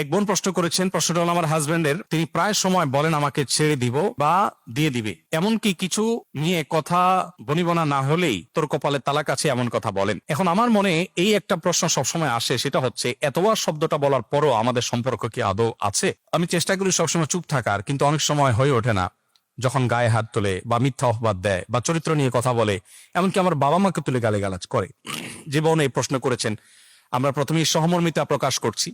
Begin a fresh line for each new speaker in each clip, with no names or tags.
এক বোন প্রশ্ন করেছেন, প্রশ্নটা হলো, আমার হাজবেন্ডের তিনি প্রায় সময় বলেন আমাকে ছেড়ে দিব বা দিয়ে দিবে। এমনকি কিছু নিয়ে কথা বনিবনা না হলেই তোর কপালে তালাক আছে এমন কথা বলেন। এখন আমার মনে এই একটা প্রশ্ন সবসময় আসে, সেটা হচ্ছে, এতবার শব্দটা বলার পরও আমাদের সম্পর্ক কি আদৌ আছে? আমি চেষ্টা করি সবসময় চুপ থাকার, কিন্তু অনেক সময় হয়ে ওঠে না। যখন গায়ে হাত তোলে বা মিথ্যা অপবাদ দেয় বা চরিত্র নিয়ে কথা বলে, এমনকি আমার বাবা মাকে তুলে গালিগালাজ করে। যে বোন এই প্রশ্ন করেছেন, আমরা প্রথমেই সহমর্মিতা প্রকাশ করছি।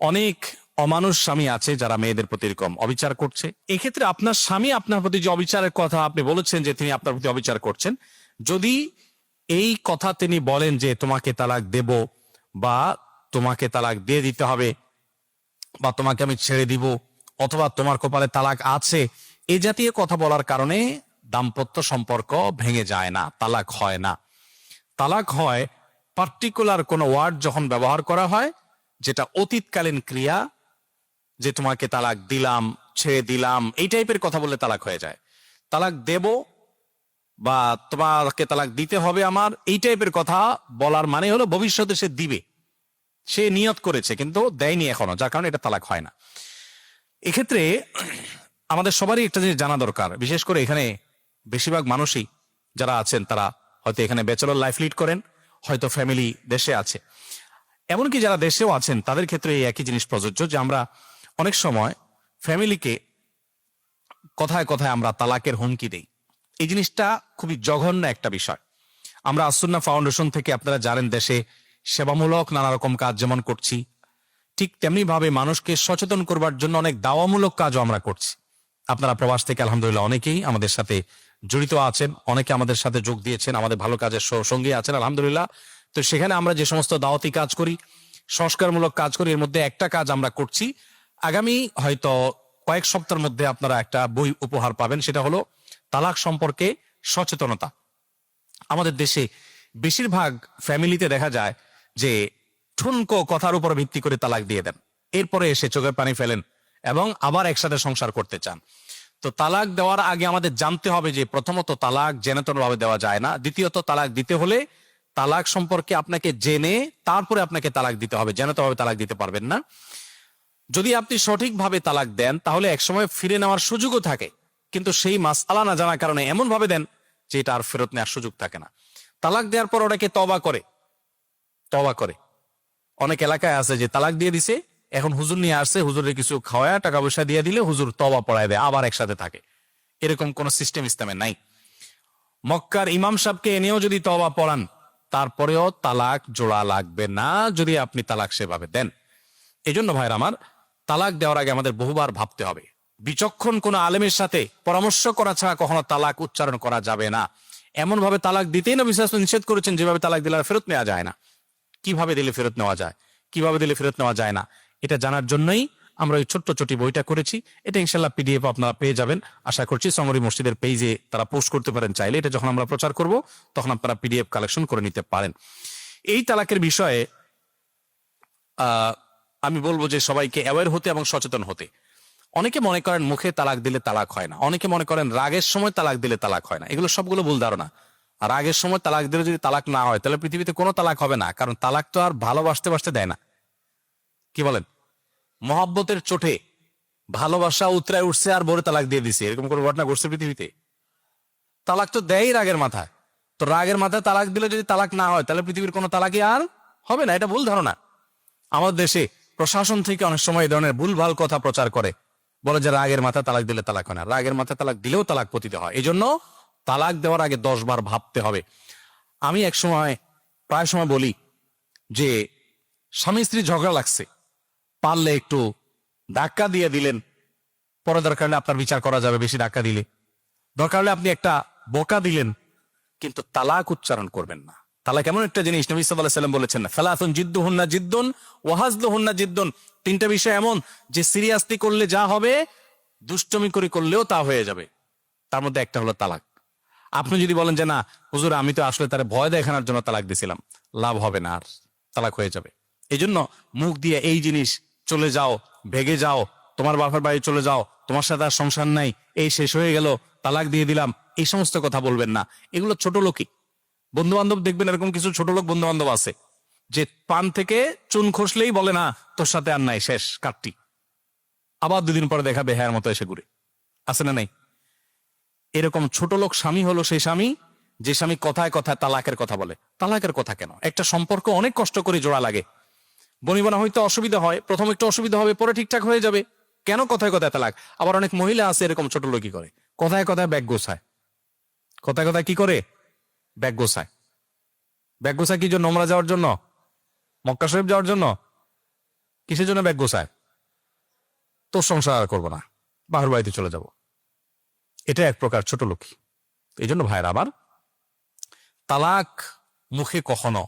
অনেক অমানুষ স্বামী আছে যারা মেয়েদের প্রতি এরকম অবিচার করছে। এক্ষেত্রে আপনার স্বামী আপনার প্রতি যে অবিচারের কথা আপনি বলেছেন যে তিনি আপনার প্রতি অবিচার করছেন, যদি এই কথা তিনি বলেন যে তোমাকে তালাক দেব বা তোমাকে তালাক দিয়ে দিতে হবে বা তোমাকে আমি ছেড়ে দিব অথবা তোমার কপালে তালাক আছে, এ জাতীয় কথা বলার কারণে দাম্পত্য সম্পর্ক ভেঙে যায় না, তালাক হয় না। তালাক হয় পার্টিকুলার কোনো ওয়ার্ড যখন ব্যবহার করা হয় যেটা অতীতকালীন ক্রিয়া, যে তোমাকে তালাক দিলাম, ছেড়ে দিলাম, এই টাইপের কথা বললে তালাক হয়ে যায়। তালাক দেব বা তোমাকে তালাক দিতে হবে আমার, এই টাইপের কথা বলার মানে হলো ভবিষ্যতে সে দিবে। সে নিয়ত করেছে, কিন্তু দেয়নি এখনও, যার কারণে এটা তালাক হয় না। এক্ষেত্রে আমাদের সবারই একটা জিনিস জানা দরকার, বিশেষ করে এখানে বেশিরভাগ মানুষই যারা আছেন, তারা হয়তো এখানে ব্যাচেলর লাইফ লিড করেন, হয়তো ফ্যামিলি দেশে আছে। এমনকি যারা দেশেও আছেন, তাদের ক্ষেত্রে এই একই জিনিস প্রযোজ্য যে আমরা অনেক সময় ফ্যামিলিকে কথায় কথায় আমরা তালাকের হুমকি দেই। এই জিনিসটা খুবই জঘন্য একটা বিষয়। আমরা আসুন্না ফাউন্ডেশন থেকে আপনারা জানেন, দেশে সেবামূলক নানা রকম কাজ যেমন করছি, ঠিক তেমনি ভাবে মানুষকে সচেতন করবার জন্য অনেক দাওয়ামূলক কাজও আমরা করছি। আপনারা প্রবাস থেকে আলহামদুলিল্লাহ অনেকেই আমাদের সাথে জড়িত আছেন, অনেকে আমাদের সাথে যোগ দিয়েছেন, আমাদের ভালো কাজের সঙ্গী আছেন, আলহামদুলিল্লাহ। তো সেখানে আমরা যে সমস্ত দাওয়াতি কাজ করি, সংস্কারমূলক কাজ করি, এর মধ্যে একটা কাজ আমরা করছি। আগামী হয়তো কয়েক সপ্তাহের মধ্যে আপনারা একটা বই উপহার পাবেন, সেটা হলো তালাক সম্পর্কে সচেতনতা। আমাদের দেশে বেশিরভাগ ফ্যামিলিতে দেখা যায় যে ঠুনকো কথার উপর ভিত্তি করে তালাক দিয়ে দেন। এরপরে এসে চোখের পানি ফেলেন এবং আবার একসাথে সংসার করতে চান। তো তালাক দেওয়ার আগে আমাদের জানতে হবে যে প্রথমত তালাক জেনেতন ভাবে দেওয়া যায় না, দ্বিতীয়ত তালাক দিতে হলে তালাক সম্পর্কে আপনাকে জেনে তারপরে আপনাকে তালাক দিতে হবে জেনেত ভাবে তালাক দিতে পারবেন না। যদি আপনি সঠিকভাবে তালাক দেন, তাহলে একসময় ফিরে নেওয়ার সুযোগও থাকে। কিন্তু সেই মাসালা না জানার কারণে এমন ভাবে দেন যে এটা আর ফেরত নেওয়ার সুযোগ থাকে না। তালাক দেওয়ার পর ওটাকে তবা করে তবা করে। অনেক এলাকায় আছে যে তালাক দিয়ে দিছে, এখন হুজুর নিয়ে আসছে, হুজুরের কিছু খাওয়া টাকা পয়সা দিয়ে দিলে হুজুর তবা পড়ায় দেয়, আবার একসাথে থাকে। এরকম কোন সিস্টেম ইসলামে নাই। মক্কার ইমাম সাহেবকে এনেও যদি তবা পড়ান তারপরেও তালাক জোড়া লাগবে না যদি আপনি তালাক সেভাবে দেন। এই জন্য ভাইর আমার, তালাক দেওয়ার আগে আমাদের বহুবার ভাবতে হবে। বিচক্ষণ কোন আলেমের সাথে পরামর্শ করা ছাড়া কখনো তালাক উচ্চারণ করা যাবে না। এমন ভাবে তালাক দিতেই না বিশ্বাস নিষেধ করেছেন, যেভাবে তালাক দিলে ফেরত নেওয়া যায় না। কীভাবে দিলে ফেরত নেওয়া যায়? কীভাবে দিলে ফেরত নেওয়া যায় না? এটা জানার জন্যই আমরা ওই ছোট্ট ছোটি বইটা করেছি। এটা ইনশাল্লাহ পিডিএফ আপনারা পেয়ে যাবেন। আশা করছি সমরি মসজিদের পেজে তারা পোস্ট করতে পারেন। চাইলে এটা যখন আমরা প্রচার করব, তখন আপনারা পিডিএফ কালেকশন করে নিতে পারেন। এই তালাকের বিষয়ে আমি বলব যে সবাইকে অ্যাওয়ার হতে এবং সচেতন হতে। অনেকে মনে করেন মুখে তালাক দিলে তালাক হয় না। অনেকে মনে করেন রাগের সময় তালাক দিলে তালাক হয় না। এগুলো সবগুলো ভুল ধারণা। রাগের সময় তালাক দিলে যদি তালাক না হয়, তাহলে পৃথিবীতে কোনো তালাক হবে না। কারণ তালাক তো আর ভালোবাসতে বাসতে দেয় না। কি বলেন? মহাব্বতের চোটে ভালোবাসা উতরায় উঠছে আর বড় তালাক দিয়ে দিছে। এরকম কোনো ঘটনা ঘটছে পৃথিবীতে? তালাক তো দেয় রাগের মাথায়। তো রাগের মাথায় তালাক দিলে যদি তালাক না হয়, তাহলে পৃথিবীর কোনো তালাকই আর হবে না। এটা ভুল ধারণা। আমাদের দেশে প্রশাসন থেকে অনেক সময় এই ধরনের ভুলভাল কথা প্রচার করে। বলে যে রাগের মাথায় তালাক দিলে তালাক হয় না। রাগের মাথায় তালাক দিলেও তালাক পতিতে হয়। এই জন্য তালাক দেওয়ার আগে দশ বার ভাবতে হবে। আমি এক সময়, প্রায় সময় বলি যে স্বামী স্ত্রী ঝগড়া লাগছে। পারলে একটু ধাক্কা দিয়ে দিলেন। পরে দরকার হলে আপনার বিচার করা যাবে, বেশি ধাক্কা দিলে। দরকার হলে আপনি একটা বোকা দিলেন, কিন্তু তালাক উচ্চারণ করবেন না। তালাক এমন একটা জিনিস, নবী সাল্লাম বলেছেন না ফেলাতুন জিদ্দু হুন্না জিদ্দুন ওয়াহাজদু হুন্না জিদ্দুন। তিনটা বিষয় এমন, যে সিরিয়াসলি করলে যা হবে, দুষ্টমি করে করলেও তা হয়ে যাবে। তার মধ্যে একটা হলো তালাক। আপনি যদি বলেন যে না, হুজুর, আমি তো আসলে তার ভয় দেখানোর জন্য তালাক দিছিলাম, লাভ হবে না আর, তালাক হয়ে যাবে। এই জন্য মুখ দিয়ে এই জিনিস চলে যাও, ভেগে যাও, তোমার বাপের বাড়ি চলে যাও, তোমার সাথে আর সংসার নাই, এই শেষ হয়ে গেল, তালাক দিয়ে দিলাম, এই সমস্ত কথা বলবেন না। এগুলো ছোট লোকই। বন্ধু বান্ধব দেখবেন এরকম কিছু ছোট লোক বন্ধু বান্ধব আছে, যে পান থেকে চুন খসলেই বলে, না, তোর সাথে আর নাই, শেষ কাটটি আবার দুদিন পরে দেখাবে হ্যাঁ মতো এসে ঘুরে। আছে না নাই? এরকম ছোট লোক স্বামী হলো সেই স্বামী, যে স্বামী কথায় কথায় তালাকের কথা বলে। তালাকের কথা কেন? একটা সম্পর্ক অনেক কষ্ট করে জোড়া লাগে। বনিবনা হয়তো অসুবিধা হয়। প্রথম একটু অসুবিধা হবে, পরে ঠিকঠাক হয়ে যাবে। কেন কথায় কথায় তালাক? আবার অনেক মহিলা আছে এরকম ছোট লোকই করে। কথায় কথায় ব্যাগ গোছায়। কথায় কথায় কি করে? ব্যাগ গোছায়। ব্যাগ গোছায় কি জন্য? নোংরা যাওয়ার জন্য? মক্কা শরীফ যাওয়ার জন্য? কিসের জন্য ব্যাগ গোছায়? তোর সংসার আর করব না। বাহির বাড়িতে চলে যাব। এটা এক প্রকার ছোট লোকই। এই জন্য ভাইয়ের, আবার তালাক মুখে কখনো